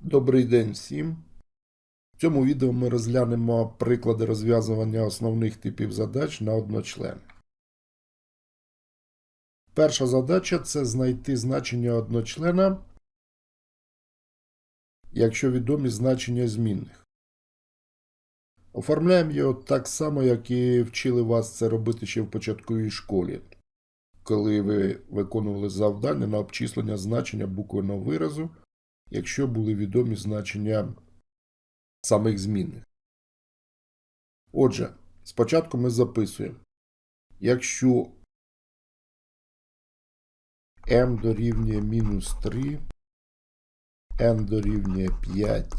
Добрий день всім. В цьому відео ми розглянемо приклади розв'язування основних типів задач на одночлен. Перша задача це знайти значення одночлена, якщо відомі значення змінних. Оформляємо його так само, як і вчили вас це робити ще в початковій школі, коли ви виконували завдання на обчислення значення буквеного виразу якщо були відомі значення самих змінних. Отже, спочатку ми записуємо, якщо m дорівнює мінус 3, n дорівнює 5,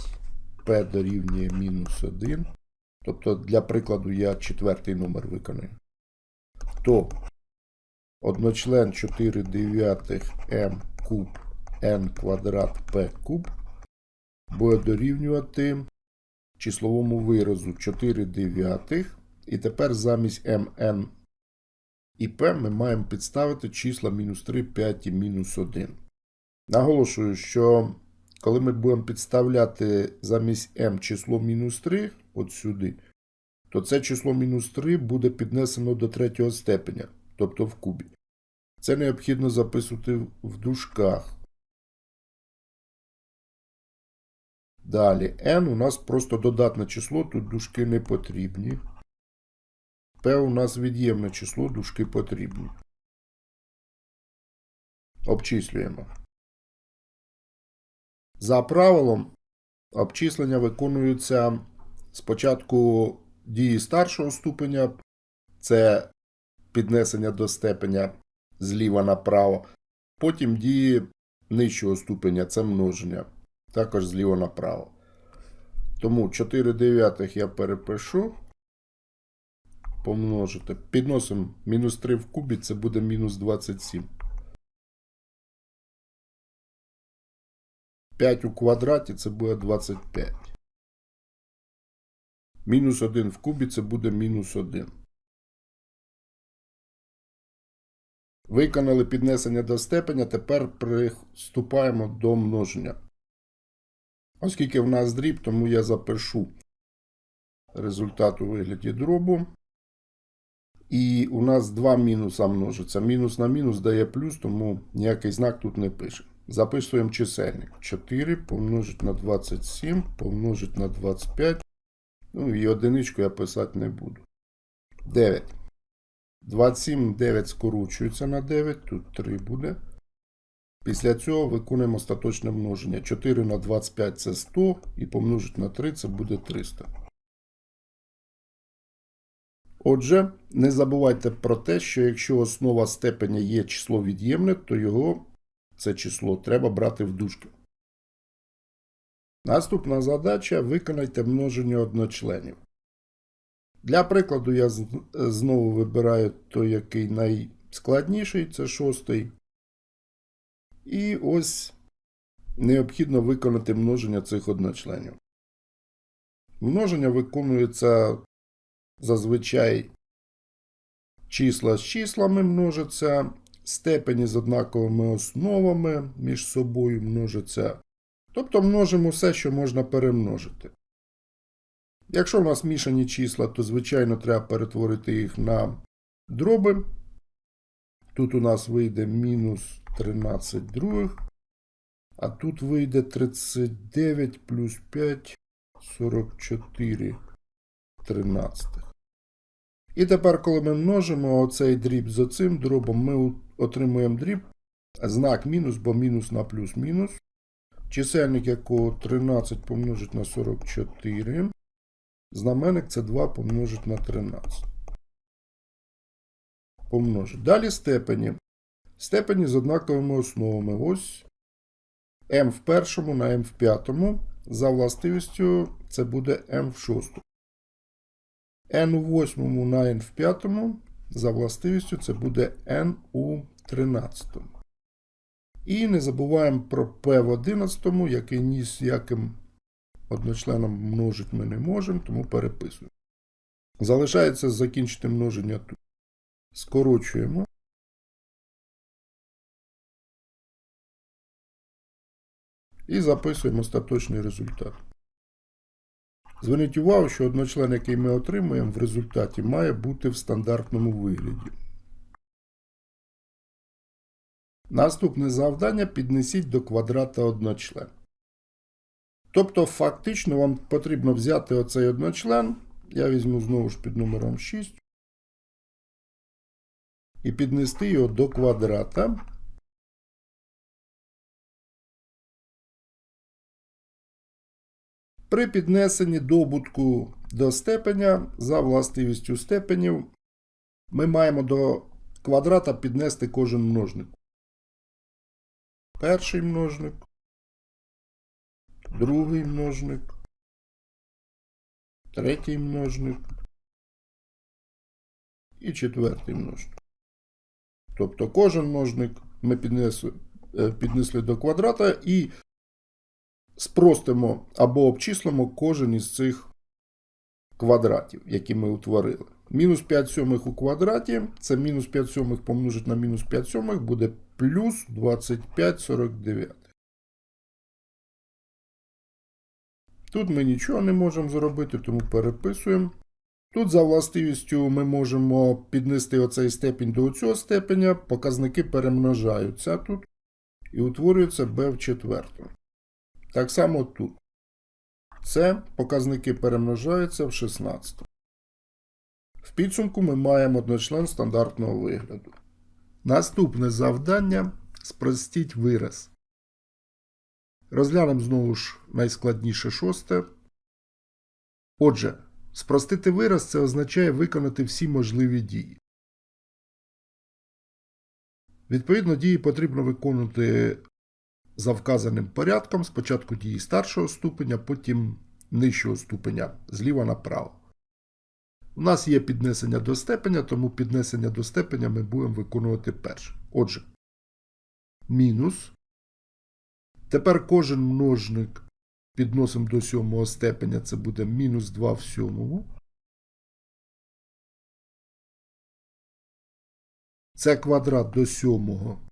p дорівнює мінус 1, тобто для прикладу я четвертий номер виконую, то одночлен 4 дев'ятих m куб n квадрат p куб буде дорівнювати числовому виразу 4 дев'ятих. І тепер замість mn і p ми маємо підставити числа мінус 3, 5 і мінус 1. Наголошую, що коли ми будемо підставляти замість m число мінус 3 от сюди, то це число мінус 3 буде піднесено до третього степеня, тобто в кубі. Це необхідно записувати в дужках. Далі n у нас просто додатне число, тут дужки не потрібні. P у нас від'ємне число, дужки потрібні. Обчислюємо. За правилом, обчислення виконуються спочатку дії старшого ступеня, це піднесення до степеня зліва направо, потім дії нижчого ступеня це множення також зліва направо. Тому 4 дев'ятих я перепишу. Помножити. Підносимо мінус 3 в кубі, це буде мінус 27. 5 у квадраті це буде 25. Мінус 1 в кубі це буде мінус 1. Виконали піднесення до степеня, тепер приступаємо до множення. Оскільки в нас дріб, тому я запишу результат у вигляді дробу. І у нас два мінуса множиться. Мінус на мінус дає плюс, тому ніякий знак тут не пише. Записуємо чисельник. 4 помножить на 27, помножить на 25. Ну і одиничку я писати не буду. 9. 27, 9 скорочується на 9, тут 3 буде. Після цього виконуємо остаточне множення. 4 на 25 це 100 і помножити на 3 це буде 300. Отже, не забувайте про те, що якщо основа степеня є число від'ємне, то його це число треба брати в дужки. Наступна задача виконайте множення одночленів. Для прикладу, я знову вибираю той, який найскладніший, це шостий. І ось необхідно виконати множення цих одночленів. Множення виконується зазвичай числа з числами множаться, степені з однаковими основами між собою множаться. Тобто множимо все, що можна перемножити. Якщо в нас мішані числа, то, звичайно, треба перетворити їх на дроби. Тут у нас вийде мінус 13 других. А тут вийде 39 плюс 5, 44 тринадцятих. І тепер, коли ми множимо оцей дріб з оцим дробом, ми отримуємо дріб знак мінус, бо мінус на плюс мінус. Чисельник якого 13 помножить на 44. Знаменник це 2 помножить на 13. Помножить. Далі степені. Степені з однаковими основами. Ось m в першому на m в п'ятому. За властивістю це буде m в шостому. n у восьмому на n в п'ятому. За властивістю це буде n у тринадцятому. І не забуваємо про p в одинадцятому, який ні з яким одночленом множити ми не можемо, тому переписуємо. Залишається закінчити множення тут. Скорочуємо. І записуємо остаточний результат. Зверніть увагу, що одночлен, який ми отримуємо в результаті, має бути в стандартному вигляді. Наступне завдання піднесіть до квадрата одночлен. Тобто, фактично, вам потрібно взяти оцей одночлен. Я візьму знову ж під номером 6. І піднести його до квадрата. При піднесенні добутку до степеня за властивістю степенів ми маємо до квадрата піднести кожен множник. Перший множник, другий множник, третій множник і четвертий множник. Тобто кожен множник ми піднесли, е, піднесли до квадрата і спростимо або обчислимо кожен із цих квадратів, які ми утворили. Мінус 5 сьомих у квадраті, це мінус 5 сьомих помножить на мінус 5 сьомих, буде плюс 25 49. Тут ми нічого не можемо зробити, тому переписуємо. Тут за властивістю ми можемо піднести оцей степінь до цього степеня, показники перемножаються тут і утворюється b в четвертому. Так само тут. Це показники перемножаються в 16. В підсумку ми маємо одночлен стандартного вигляду. Наступне завдання спростіть вираз. Розглянемо знову ж найскладніше шосте. Отже, спростити вираз це означає виконати всі можливі дії. Відповідно, дії потрібно виконувати за вказаним порядком. Спочатку дії старшого ступеня, потім нижчого ступеня зліва направо. У нас є піднесення до степеня, тому піднесення до степеня ми будемо виконувати перше. Отже, мінус. Тепер кожен множник підносимо до сьомого степеня, це буде мінус 2 в сьомому. Це квадрат до сьомого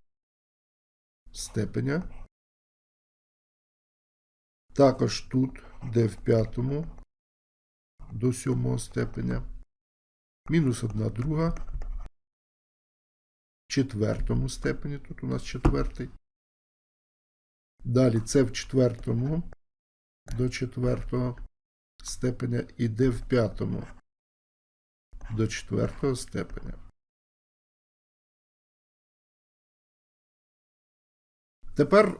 степеня. Також тут, де в п'ятому до сьомого степеня. Мінус одна друга. В четвертому степені. Тут у нас четвертий. Далі це в четвертому до четвертого степеня і де в п'ятому до четвертого степеня. Тепер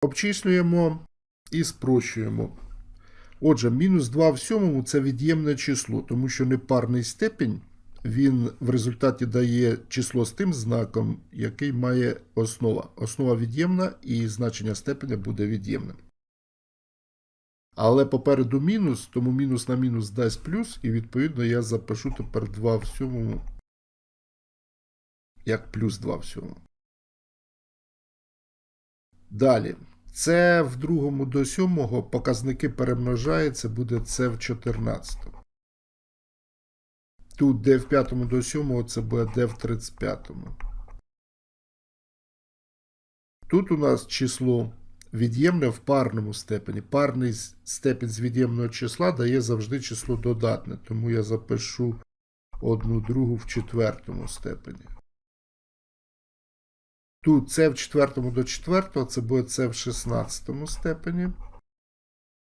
обчислюємо і спрощуємо. Отже, мінус 2 в сьомому це від'ємне число, тому що непарний степінь він в результаті дає число з тим знаком, який має основа. Основа від'ємна і значення степеня буде від'ємним. Але попереду мінус, тому мінус на мінус дасть плюс, і відповідно я запишу тепер 2 в сьомому як плюс 2 в сьомому. Далі. Це в другому до сьомого показники перемножаються, буде це в 14. Тут d в п'ятому до сьомого це буде d в 35. Тут у нас число від'ємне в парному степені. Парний степінь з від'ємного числа дає завжди число додатне, тому я запишу одну другу в четвертому степені. Тут це в четвертому до четвертого, це буде це в 16 степені.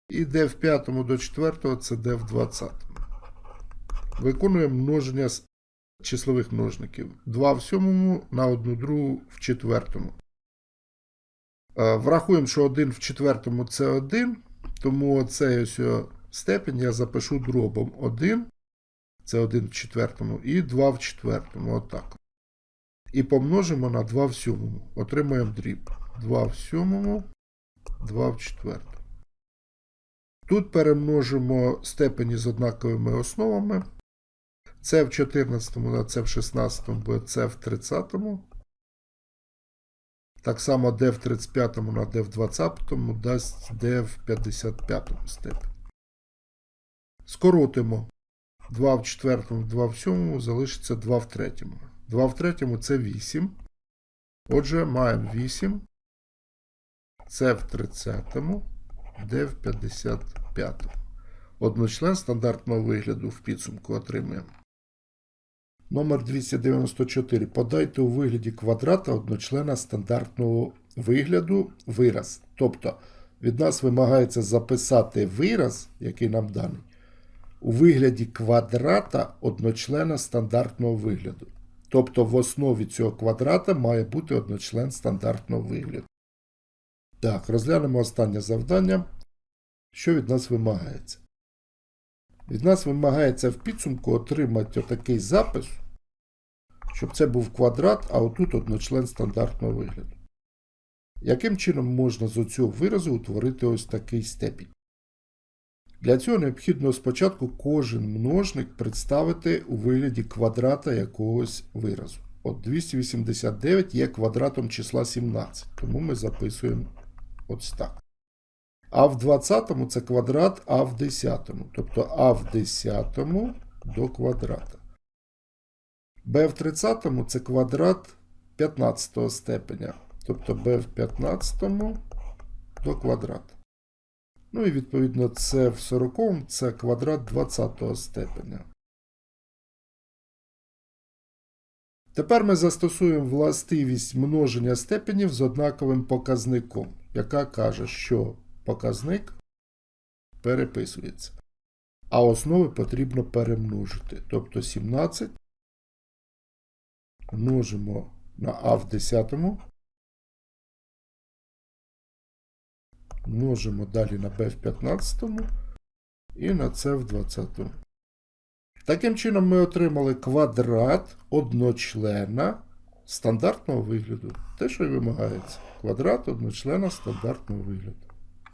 І d в п'ятому до четвертого, це d в 20. Виконуємо множення числових множників. 2 в сьомому на 1 другу в четвертому. Врахуємо, що 1 в четвертому це 1, тому оцей ось степень я запишу дробом 1. Це 1 в четвертому, і 2 в четвертому. Отак і помножимо на 2 в сьомому. Отримаємо дріб. 2 в сьомому, 2 в четвертому. Тут перемножимо степені з однаковими основами. Це в 14 на це в 16 буде це в 30. Так само d в 35 на d в 20 дасть d в 55 степені. Скоротимо 2 в 4, 2 в 7, залишиться 2 в 3. 2 в третьому це 8. Отже, маємо 8. С в 30, Д в 55. Одночлен стандартного вигляду в підсумку отримуємо. Номер 294. Подайте у вигляді квадрата одночлена стандартного вигляду вираз. Тобто від нас вимагається записати вираз, який нам даний, у вигляді квадрата одночлена стандартного вигляду. Тобто в основі цього квадрата має бути одночлен стандартного вигляду. Так, розглянемо останнє завдання. Що від нас вимагається? Від нас вимагається в підсумку отримати отакий запис, щоб це був квадрат, а отут одночлен стандартного вигляду. Яким чином можна з оцього виразу утворити ось такий степінь? Для цього необхідно спочатку кожен множник представити у вигляді квадрата якогось виразу. От 289 є квадратом числа 17, тому ми записуємо ось так. А в 20 це квадрат А в 10. Тобто А в 10 до квадрата. Б в 30 це квадрат 15 степеня. Тобто Б в 15 до квадрата. Ну і відповідно С в 40 це квадрат 20 степеня. Тепер ми застосуємо властивість множення степенів з однаковим показником, яка каже, що показник переписується. А основи потрібно перемножити. Тобто 17 множимо на А в 10, множимо далі на Б в 15 і на С в 20. Таким чином ми отримали квадрат одночлена стандартного вигляду. Те, що і вимагається. Квадрат одночлена стандартного вигляду.